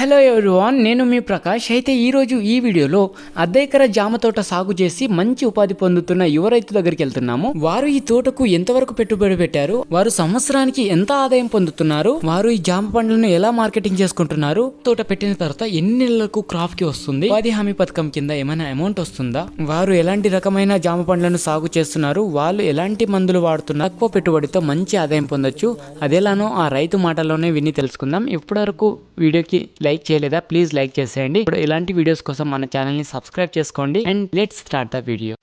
Hello everyone నేను మీ ప్రకాష్. అయితే ఈరోజు ఈ వీడియోలో అర్ధ ఎకర జామ తోట సాగు చేసి మంచి ఉపాధి పొందుతున్న యువ రైతు దగ్గరికి వెళ్తున్నాము. వారు ఈ తోటకు ఎంతవరకు పెట్టుబడి పెట్టారు? వారు సంవత్సరానికి ఎంత ఆదాయం పొందుతున్నారు? వారు ఈ జామ పండ్లను ఎలా మార్కెటింగ్ చేసుకుంటున్నారు? తోట పెట్టిన తర్వాత ఎన్ని నెలలకు క్రాప్కి వస్తుంది? ఉపాధి హామీ పథకం కింద ఏమైనా అమౌంట్ వస్తుందా? వారు ఎలాంటి రకమైన జామ పండ్లను సాగు చేస్తున్నారు? వాళ్ళు ఎలాంటి మందులు వాడుతున్నారు? తక్కువ పెట్టుబడితో మంచి ఆదాయం పొందొచ్చు. అదేలానో ఆ రైతు మాటల్లోనే విని తెలుసుకుందాం. ఇప్పటివరకు వీడియోకి లైక్ లైక్ చేయలేదా? ప్లీజ్ లైక్ చేసేయండి. ఇప్పుడు ఇలాంటి వీడియోస్ కోసం మన ఛానల్ని సబ్స్క్రైబ్ చేసుకోండి. And let start the video.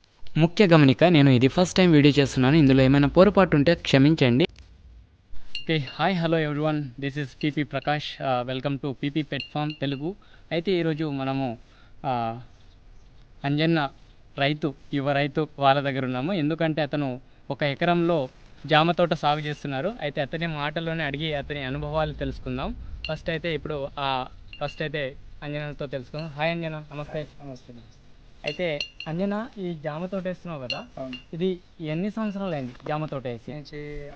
ముఖ్య గమనిక నేను ఇది ఫస్ట్ టైం వీడియో చేస్తున్నాను. ఇందులో ఏమైనా పొరపాటు ఉంటే క్షమించండి. Okay hi hello everyone. This is P P Prakash. Welcome to P P platform Telugu. అయితే ఈరోజు మనము అంజన్న రైతు యువ రైతు వాళ్ళ దగ్గర ఉన్నాము. ఎందుకంటే అతను ఒక ఎకరంలో జామ తోట సాగు చేస్తున్నారు. అయితే అతని మాటలోనే అడిగి అతని అనుభవాలు తెలుసుకుందాం. ఫస్ట్ అయితే ఇప్పుడు ఆ ఫస్ట్ అయితే అంజనతో తెలుసుకుందాం. హాయ్ అంజన నమస్తే. నమస్తే అయితే అంజన ఈ జామ తోట వేస్తున్నావు కదా ఇది ఎన్ని సంవత్సరాలు అయింది జామ తోట వేసి?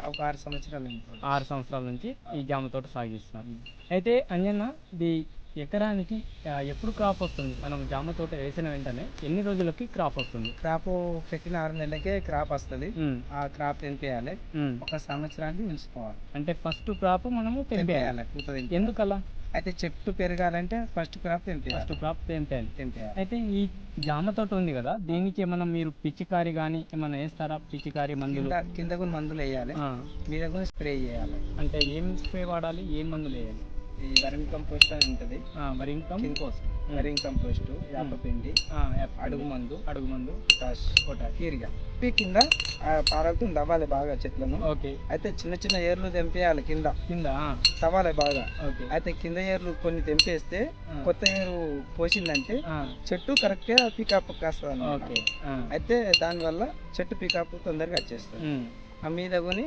ఒక ఆరు సంవత్సరాలు. ఆరు సంవత్సరాల నుంచి ఈ జామ తోట సాగిస్తున్నారు అయితే అంజన్న ఇది ఎకరానికి ఎప్పుడు క్రాప్ వస్తుంది? మనం జామ తోట వేసిన వెంటనే ఎన్ని రోజులకి క్రాప్ వస్తుంది? క్రాప్ పెట్టిన ఆరు నెలలకే క్రాప్ వస్తుంది. ఆ క్రాప్ తెంపేయాలి. ఒక సంవత్సరానికి నిలుచుకోవాలి అంటే ఫస్ట్ క్రాప్ మనము తెంపేయాలి. ఎందుకలా? అయితే చెట్టు పెరగాలంటే ఫస్ట్ క్రాప్ తెంపేయాలి ఫస్ట్ క్రాప్ తెంపేయాలి తెంపేయాలి అయితే ఈ జామ తోట ఉంది కదా దీనికి ఏమన్నా మీరు పిచ్చికారి కానీ ఏమన్నా వేస్తారా? పిచ్చికారి మందులు? కింద కూడా మందులు వేయాలి. మీద కూడా స్ప్రే చేయాలి. అంటే ఏం స్ప్రే వాడాలి? ఏం మందులు వేయాలి? ఈ వరింగ్ కంపోస్ట్ అని ఉంటుంది. వరింగ్ కంపోస్ట్ వేపపిండి ఆ, ఎఫ్ అడుగు మందు. అడుగు మందు. పొటాష్ పొటాష్ కీరిగా ఈ కింద పారలతో దవ్వాలి బాగా చెట్లను. ఓకే. అయితే చిన్న చిన్న ఏర్లు తెంపేయాలి కింద. కింద తవ్వాలి బాగా. ఓకే. అయితే కింద ఏర్లు కొన్ని తెంపేస్తే. కొత్త ఏరు పోసిందంటే చెట్టు కరెక్ట్గా పికప్ కాస్తుంది అన్నమాట. ఓకే అయితే దానివల్ల చెట్టు పికప్ తొందరగా వచ్చేస్తుంది. ఆ మీద కొని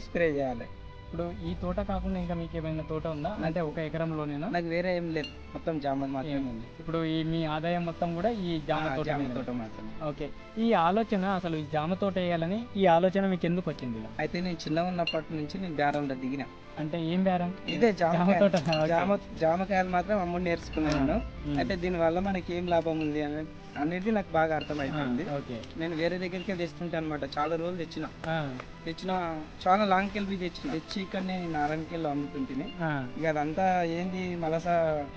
స్ప్రే చేయాలి. ఇప్పుడు ఈ తోట కాకుండా ఇంకా మీకు ఏమైనా తోట ఉందా? అంటే ఒక ఎకరంలోనేనా? నాకు వేరే ఏం లేదు. మొత్తం జామ మాత్రమే ఉంది. ఇప్పుడు ఈ మీ ఆదాయం మొత్తం కూడా ఈ జామ తోట జామ. తోట మాత్రమే. ఓకే. ఈ ఆలోచన అసలు ఈ జామ తోట వేయాలని ఈ ఆలోచన మీకు ఎందుకు వచ్చింది? అయితే నేను చిన్న ఉన్నప్పటి నుంచి నేను బేరంలో దిగిన. అంటే ఏం బేరం? ఇదే జామ తోట. జామ జామకాయలు మాత్రం అమ్ముడు నేర్చుకున్నాను. అయితే దీని వల్ల మనకి ఏం లాభం ఉంది అనే అనేది నాకు బాగా అర్థమైపోయింది. నేను వేరే దగ్గరికి తెస్తుంటే అనమాట చాలా రోజులు తెచ్చిన. తెచ్చిన చాలా లాంగ్ కెళ్ళి తెచ్చిన. తెచ్చి ఇక్కడ నేను నారాయణకెళ్ళి అమ్ముతుంటిని. ఆ, ఇక అదంతా ఏంది మలస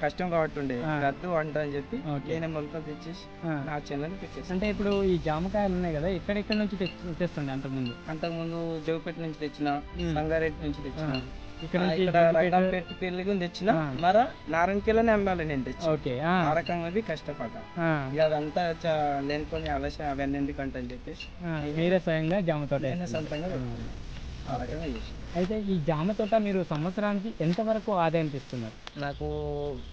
కష్టం కాబట్టి ఉండే. ఆ. రద్దు వంట అని చెప్పి. నేను మొలక తెచ్చేసి ఆ. నా చెల్లెని పెట్టేసి. అంటే ఇప్పుడు ఈ జామకాయలు ఉన్నాయి కదా ఎక్కడెక్కడ నుంచి తెచ్చు- తెస్తుండే అంతకుముందు? అంతకుముందు జోపేట నుంచి తెచ్చిన. సంగారెడ్డి నుంచి తెచ్చిన. ఇక్కడ పెళ్ళి గురించి తెచ్చిన. మర నారాయణకెళ్ళనే అమ్మాలి నేను తెచ్చి ఓకే ఆ, ఆ రకంగా కష్టపడ్డా. అదంతా లేనిపోని ఆలస్యం అవన్నీ ఎందుకంటే అని చెప్పేసి. మీరే స్వయంగా జామ తోట. సొంతంగా అయితే ఈ జామ తోట మీరు సంవత్సరానికి ఎంతవరకు ఆదాయం తెస్తున్నారు? నాకు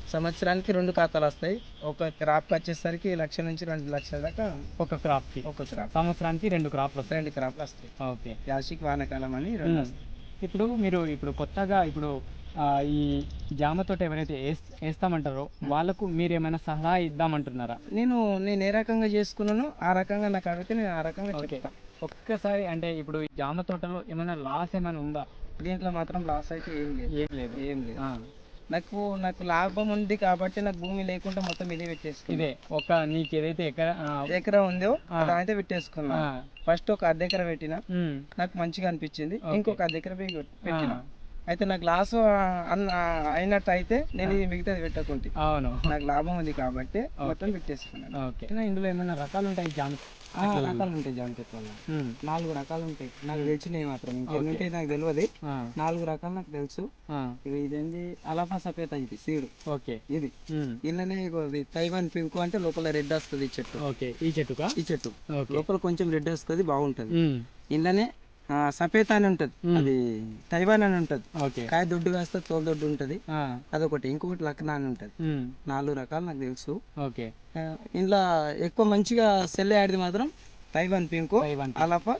సంవత్సరానికి రెండు ఖాతాలు వస్తాయి. ఒక క్రాప్ వచ్చేసరికి లక్ష నుంచి రెండు లక్షల దాకా ఒక క్రాప్కి ఒక క్రాప్. సంవత్సరానికి రెండు క్రాప్లు వస్తాయి. రెండు క్రాప్లు వస్తాయి. ఓకే. యాసిక్ వానకాలం అని రెండు. వస్తాయి. ఇప్పుడు మీరు ఇప్పుడు కొత్తగా ఇప్పుడు ఆ, ఈ జామ తోట ఎవరైతే వేస్- వేస్తామంటారో వాళ్ళకు మీరు ఏమైనా సలహా ఇద్దామంటున్నారా? నేను నేను ఏ రకంగా చేసుకున్నానో ఆ రకంగా నాకు అడిగితే నేను ఆ రకంగా ఓకే. ఒక్కసారి అంటే ఇప్పుడు ఈ జామ తోటలో ఏమైనా లాస్ ఏమైనా ఉందా? దీంట్లో మాత్రం లాస్ అయితే ఏం లేదు. ఏం లేదు. ఏం లేదు. నాకు నాకు లాభం ఉంది కాబట్టి నాకు భూమి లేకుండా మొత్తం ఇదే పెట్టేసుకున్నా. ఇదే. ఒక నీకు ఏదైతే ఆ, ఎకరం ఉందో ఆ. అదైతే పెట్టేసుకున్నా. ఫస్ట్ ఒక అర్ధ ఎకరం పెట్టిన నాకు మంచిగా అనిపించింది. ఇంకొక అర్ధ ఎకరం పెట్టిన. అయితే నాకు లాస్ అన్న అయినట్టు అయితే నేను మిగతాది పెట్టకుంటే. అవును. నాకు లాభం ఉంది కాబట్టి మొత్తం పెట్టేసుకున్నాను. ఓకే. ఇందులో ఏమైనా రకాలు ఉంటాయి జామ ఆ, రకాలు ఉంటాయి జామ చెట్లలో నాలుగు రకాలు ఉంటాయి నాకు తెలిసినవి మాత్రం. ఉంటాయి నాకు తెలియదు నాలుగు రకాలు నాకు తెలుసు. ఇవి ఇదేంటి అలాఫా సపేత ఇది సీడు. ఓకే. ఇది. ఇది తైవాన్ పింకు అంటే లోపల రెడ్ వస్తుంది ఈ చెట్టు. ఓకే. ఈ చెట్టుకా? ఈ చెట్టు. లోపల కొంచెం రెడ్ వస్తుంది బాగుంటది. ఉమ్, సపేత అని ఉంటది. అది తైవాన్ అని ఉంటది. ఓకే. కాయ దొడ్డు వేస్తే తోలు దొడ్డు ఉంటది. అదొకటి. ఇంకొకటి లక్నా అని ఉంటది. నాలుగు రకాలు నాకు తెలుసు. ఓకే. ఇంట్లో ఎక్కువ మంచిగా సెల్ ఆడిది మాత్రం తైవాన్ పింకు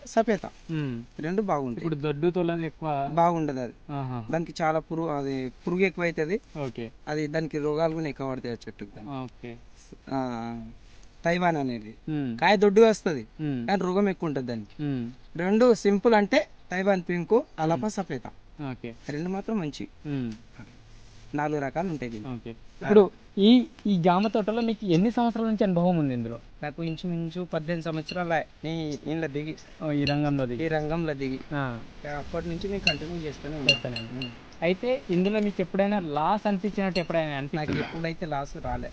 సపేత ఉమ్, రెండు బాగుంటాయి. ఇప్పుడు దొడ్డు తోలది ఎక్కువ బాగుండదు అది. దానికి చాలా పురుగు అది పురుగు ఎక్కువ అవుతుంది ఓకే. అది దానికి రోగాలు కూడా ఎక్కువ పడతాయి చెట్టుకు ఓకే. తైవాన్ అనేది. కాయ దొడ్డు వస్తుంది. కానీ రోగం ఎక్కువ ఉంటుంది దానికి. రెండు సింపుల్ అంటే తైవాన్ పింకు అలాపా ఓకే. రెండు మాత్రం మంచి. నాలుగు రకాలు ఉంటాయి ఇప్పుడు ఈ ఈ జామ తోటలో మీకు ఎన్ని సంవత్సరాల నుంచి అనుభవం ఉంది ఇందులో? నాకు ఇంచుమించు పద్దెనిమిది సంవత్సరాలు నీ ఇంట్లో దిగి. ఈ రంగంలో దిగి. ఈ రంగంలో దిగి. అప్పటి నుంచి నేను కంటిన్యూ చేస్తాను చేస్తానే. అయితే ఇందులో మీకు ఎప్పుడైనా లాస్ అనిపించినట్టు ఎప్పుడైనా నాకు ఎప్పుడైతే లాస్ రాలే.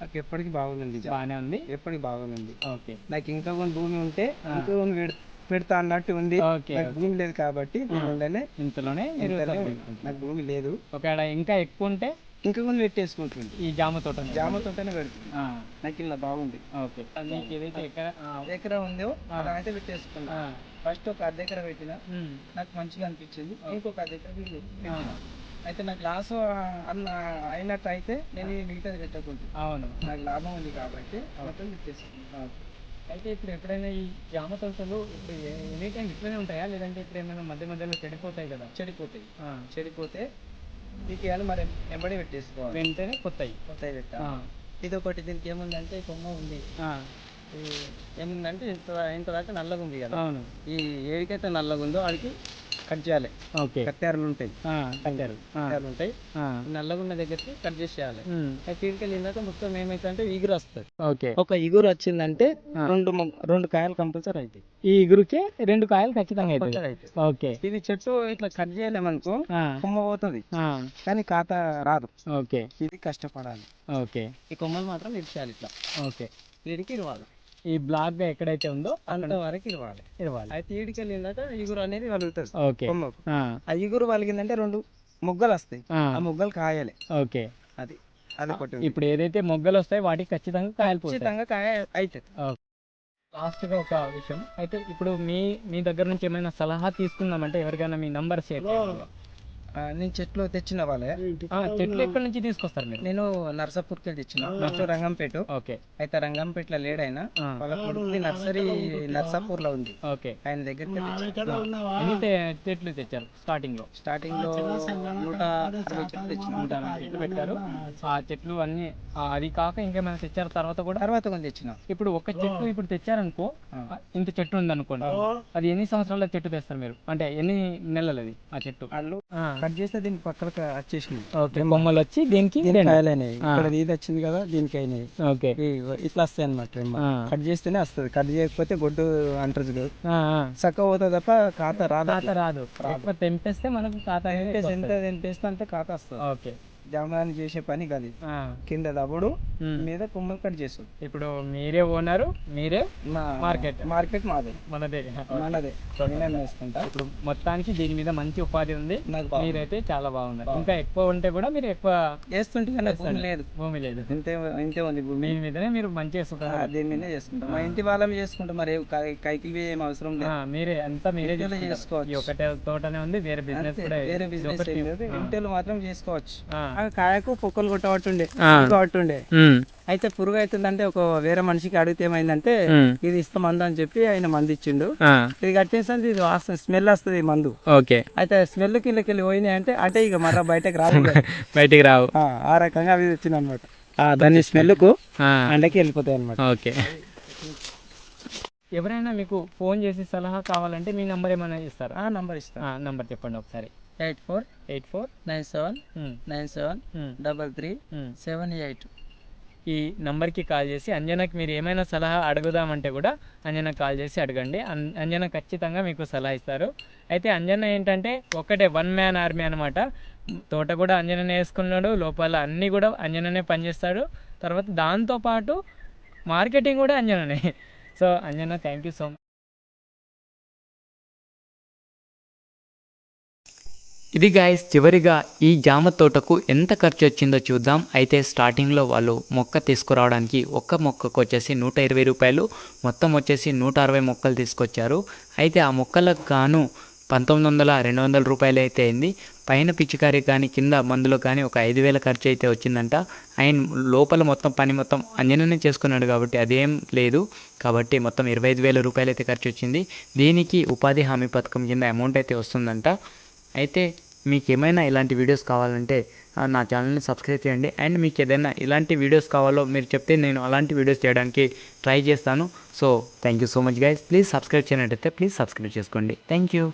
నాకు ఎప్పటికి బాగుంది. బాగానే ఉంది? ఎప్పటికి బాగుంది ఓకే. నాకు ఇంకా కొన్ని భూమి ఉంటే ఇంకా కొన్ని పెడ- పెడతా అన్నట్టు ఉంది. ఓకే. నాకు భూమి లేదు కాబట్టి ఇంతలోనే. నాకు భూమి లేదు. ఒకవేళ ఇంకా ఎక్కువ ఉంటే ఇంకా కొన్ని పెట్టేసుకుంటుంది ఈ జామ తోట జామ తోటనే పెడుతుంది. నాకు ఇలా బాగుంది. ఓకే. మీకు ఏదైతే ఆ, ఎకరా ఉందో అలా అయితే పెట్టేసుకున్నా. ఫస్ట్ ఒక అర్ధ ఎకరా పెట్టిన నాకు మంచిగా అనిపించింది. ఇంకొక అర్ధ ఎకరా అయితే నాకు లాస్ అన్న అయినట్టు అయితే నేను మిగతాది పెట్టకుంటుంది అవును. నాకు లాభం ఉంది కాబట్టి మొత్తం పెట్టేసుకున్నాను ఓకే. అయితే ఇప్పుడు ఎప్పుడైనా ఈ జామ తోటలు ఇప్పుడు ఎనీ టైం ఇట్లనే ఉంటాయా? లేదంటే ఇప్పుడు ఏమైనా మధ్య మధ్యలో చెడిపోతాయి కదా? చెడిపోతాయి. చెడిపోతే దీనికి ఏమైనా మరి ఎంబడి పెట్టేసుకోవాలి. వెంటనే కొత్తవి కొత్తవి పెట్టాలి ఇది ఒకటి దీనికి ఏముందంటే కొమ్మ ఉంది. ఏముందంటే ఇంత ఇంత దాకా నల్లగా ఉంది కదా? అవును. ఈ ఏడికైతే నల్లగా ఉందో వాడికి కట్ చేయాలి. ఓకే. కత్తెరలు ఉంటాయి. కత్తెరలు ఉంటాయి. నల్లగా ఉన్న దగ్గరికి కట్ అయితే ఇటుకెళ్ళి ఇందాక మొత్తం ఏమైతుందంటే ఇగురు వస్తుంది. ఓకే. ఒక ఇగురు వచ్చిందంటే. రెండు రెండు కాయలు కంపల్సరీ అవుతాయి. ఈ ఇగురుకే రెండు కాయలు ఖచ్చితంగా అవుతాయి. ఓకే. ఇది చెట్టు ఇట్లా కట్ చేయలేమనుకో కొమ్మ పోతుంది. ఆ, కానీ ఖాతా రాదు. ఓకే. ఇది కష్టపడాలి. ఓకే. ఈ కొమ్మలు మాత్రం ఇచ్చేయాలి ఇట్లా. ఓకే. వీడికి ఇరవాలి. ఈ బ్లాక్గా ఎక్కడైతే ఉందో అంత వరకు ఇరవాలి ఇవ్వాలి. అయితే ఈడికి వెళ్ళిందాక ఇగురు అనేది వలుగుతుంది ఓకే. ఆ, ఆ ఇగురు వలిగిందంటే రెండు మొగ్గలు వస్తాయి. ఆ, మొగ్గలు కాయాలి. ఓకే. అది అది ఒకటి. ఇప్పుడు ఏదైతే మొగ్గలు వస్తాయి వాటికి ఖచ్చితంగా కాయలు ఖచ్చితంగా కాయ అవుతుంది లాస్ట్గా ఒక విషయం. అయితే ఇప్పుడు మీ మీ దగ్గర నుంచి ఏమైనా సలహా తీసుకుందామంటే ఎవరికైనా మీ నంబర్ షేర్ నేను చెట్లు తెచ్చిన వాళ్ళే. ఆ, చెట్లు ఎక్కడి నుంచి తీసుకొస్తారు మీరు? నేను నర్సాపూర్కి వెళ్ళి తెచ్చిన ఫస్ట్ రంగంపేట. ఓకే. అయితే రంగంపేటలో లేడైనా ఆ, వాళ్ళ కొడుకుది నర్సరీ నర్సాపూర్లో ఉంది. ఓకే. ఆయన తె- చెట్లు తెచ్చారు స్టార్టింగ్లో స్టార్టింగ్లో నూట అరవై చెట్లు తెచ్చిన. నూట అరవై చెట్లు పెట్టారు. ఆ చెట్లు అన్ని ఆ, అది కాక ఇంకేమైనా తెచ్చారు తర్వాత కూడా? తర్వాత కొన్ని తెచ్చిన. ఇప్పుడు ఒక చెట్టు ఇప్పుడు తెచ్చారనుకో. ఇంత చెట్టు ఉంది అనుకోండి అది ఎన్ని సంవత్సరాల చెట్టు తెస్తారు మీరు? అంటే ఎన్ని నెలలు అది ఆ చెట్టు? వాళ్ళు కట్ చేస్తే దీని పక్కలకు వచ్చేసింది ఓకే బొమ్మలు వచ్చి దీనికి దీనికి. కాయలు అయినాయి. ఇక్కడ ఇది వచ్చింది కదా దీనికి అయినాయి. ఓకే. ఇట్లా వస్తాయి అనమాట కట్ చేస్తేనే వస్తుంది. కట్ చేయకపోతే గొడ్డు ఆ. చక్కగా పోతుంది తప్ప ఖాతా రాదు. ఖాతా రాదు. తెంపేస్తే మనకు ఖాతా. ఎంత తెంపేస్తే అంతే ఖాతా వస్తుంది. ఓకే. జమదాని చేసే పని కాదు కింద దబుడు. మీద కొమ్మలు కట్ చేస్తుంది ఇప్పుడు మీరే ఓనరు మీరే మార్కెట్. మార్కెట్ మాదే. మనదే. మనదే. నేనే వేసుకుంటా ఇప్పుడు మొత్తానికి దీని మీద మంచి ఉపాధి ఉంది. బాగుంది. మీరైతే చాలా బాగున్నారు ఇంకా ఎక్కువ ఉంటే కూడా మీరు ఎక్కువ వేస్తుంటే భూమి లేదు. భూమి లేదు. ఇంతే ఇంతే ఉంది భూమి. దీని మీదనే మీరు ఆ, సుఖంగా దీని మీదే చేసుకుంటాం. మా ఇంటి వాళ్ళమే చేసుకుంటాం మరి. కైకి ఏం అవసరం లేదు. మీరే అంతా మీరే చూసుకుంటారు. చేసుకోవచ్చు. ఒకటే తోటనే ఉంది వేరే బిజినెస్ కూడా వేరే బిజినెస్. ఇంటిలో మాత్రం చేసుకోవచ్చు. కాయకు పొక్కలు కొట్టబట్టుండే ఉమ్, అయితే పురుగు అవుతుందంటే ఒక వేరే మనిషికి అడిగితే ఏమైందంటే ఇది ఇస్తాం మందు అని చెప్పి ఆయన మందు ఇచ్చిండు ఇది కట్టేసరికి ఇది వాసన స్మెల్ వస్తుంది ఈ మందు. ఓకే. అయితే స్మెల్ కిందకి వెళ్ళి పోయినాయి అంటే అంటే ఇక మరో బయటకు ఇక. బయటికి రావు. ఆ, రకంగా అవి వచ్చింది అనమాట దాని స్మెల్కు అండకి వెళ్ళిపోతాయి అనమాట ఓకే. ఎవరైనా మీకు ఫోన్ చేసి సలహా కావాలంటే మీ నంబర్ ఏమైనా ఇస్తారా? ఆ నంబర్ ఇస్తాను నంబర్ చెప్పండి ఒకసారి. Eight four eight four nine seven nine seven double three seven eight ఈ నంబర్కి కాల్ చేసి అంజనకి మీరు ఏమైనా సలహా అడుగుదామంటే కూడా అంజన కాల్ చేసి అడగండి. అంజన ఖచ్చితంగా మీకు సలహా ఇస్తారు. అయితే అంజన ఏంటంటే ఒకటే వన్ మ్యాన్ ఆర్మీ అనమాట తోట కూడా అంజననే వేసుకున్నాడు లోపల అన్నీ కూడా అంజననే పనిచేస్తాడు. తర్వాత దాంతోపాటు మార్కెటింగ్ కూడా అంజననే. So Anjana thank you so much ఇది గాయస్ చివరిగా ఈ జామ తోటకు ఎంత ఖర్చు వచ్చిందో చూద్దాం. అయితే స్టార్టింగ్లో వాళ్ళు మొక్క తీసుకురావడానికి ఒక్క మొక్కకు వచ్చేసి నూట ఇరవై రూపాయలు మొత్తం వచ్చేసి నూట అరవై మొక్కలు తీసుకొచ్చారు. అయితే ఆ మొక్కలకు గాను పంతొమ్మిది వందల రెండు వందల రూపాయలు అయితే అయింది. పైన పిచ్చికారీ కానీ కింద మందులు కానీ ఒక ఐదు వేల ఖర్చు అయితే వచ్చిందంట. ఆయన లోపల మొత్తం పని మొత్తం అంజననే చేసుకున్నాడు కాబట్టి అదేం లేదు. కాబట్టి మొత్తం ఇరవై ఐదు వేల రూపాయలు అయితే ఖర్చు వచ్చింది. దీనికి ఉపాధి హామీ పథకం కింద అమౌంట్ అయితే వస్తుందంట. అయితే మీకు ఏమైనా ఇలాంటి వీడియోస్ కావాలంటే నా ఛానల్ని సబ్స్క్రైబ్ చేయండి. అండ్ మీకు ఏదైనా ఇలాంటి వీడియోస్ కావాలో మీరు చెప్తే నేను అలాంటి వీడియోస్ చేయడానికి ట్రై చేస్తాను. So thank you so much guys please subscribe చేయనట్టయితే please subscribe చేసుకోండి. Thank you